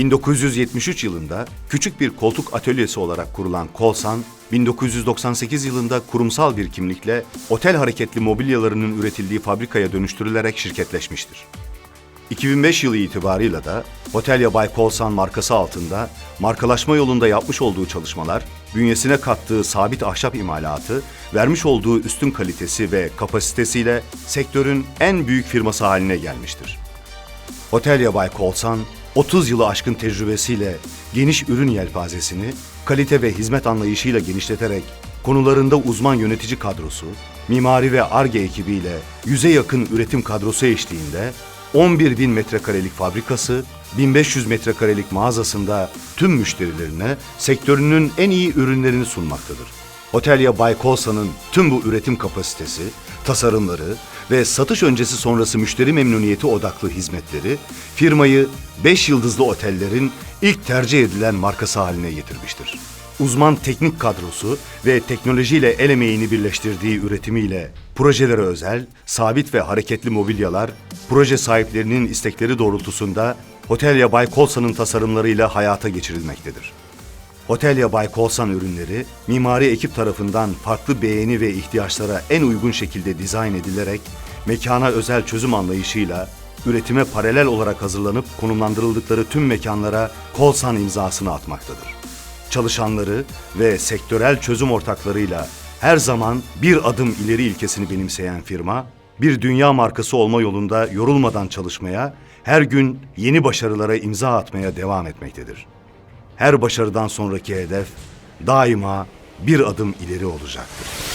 1973 yılında küçük bir koltuk atölyesi olarak kurulan Kolsan, 1998 yılında kurumsal bir kimlikle otel hareketli mobilyalarının üretildiği fabrikaya dönüştürülerek şirketleşmiştir. 2005 yılı itibarıyla da Hotelya Bay Kolsan markası altında markalaşma yolunda yapmış olduğu çalışmalar, bünyesine kattığı sabit ahşap imalatı, vermiş olduğu üstün kalitesi ve kapasitesiyle sektörün en büyük firması haline gelmiştir. Hotelya Bay Kolsan, 30 yılı aşkın tecrübesiyle geniş ürün yelpazesini kalite ve hizmet anlayışıyla genişleterek konularında uzman yönetici kadrosu, mimari ve ARGE ekibiyle yüze yakın üretim kadrosu eşliğinde 11 bin metrekarelik fabrikası, 1500 metrekarelik mağazasında tüm müşterilerine sektörünün en iyi ürünlerini sunmaktadır. Otelya Bay Kolsa'nın tüm bu üretim kapasitesi, tasarımları ve satış öncesi sonrası müşteri memnuniyeti odaklı hizmetleri firmayı 5 yıldızlı otellerin ilk tercih edilen markası haline getirmiştir. Uzman teknik kadrosu ve teknolojiyle el emeğini birleştirdiği üretimiyle projelere özel, sabit ve hareketli mobilyalar, proje sahiplerinin istekleri doğrultusunda Otelya Bay Kolsa'nın tasarımlarıyla hayata geçirilmektedir. Otelya Bay Kolsan ürünleri, mimari ekip tarafından farklı beğeni ve ihtiyaçlara en uygun şekilde dizayn edilerek, mekana özel çözüm anlayışıyla, üretime paralel olarak hazırlanıp konumlandırıldıkları tüm mekanlara Kolsan imzasını atmaktadır. Çalışanları ve sektörel çözüm ortaklarıyla her zaman bir adım ileri ilkesini benimseyen firma, bir dünya markası olma yolunda yorulmadan çalışmaya, her gün yeni başarılara imza atmaya devam etmektedir. Her başarıdan sonraki hedef daima bir adım ileri olacaktır.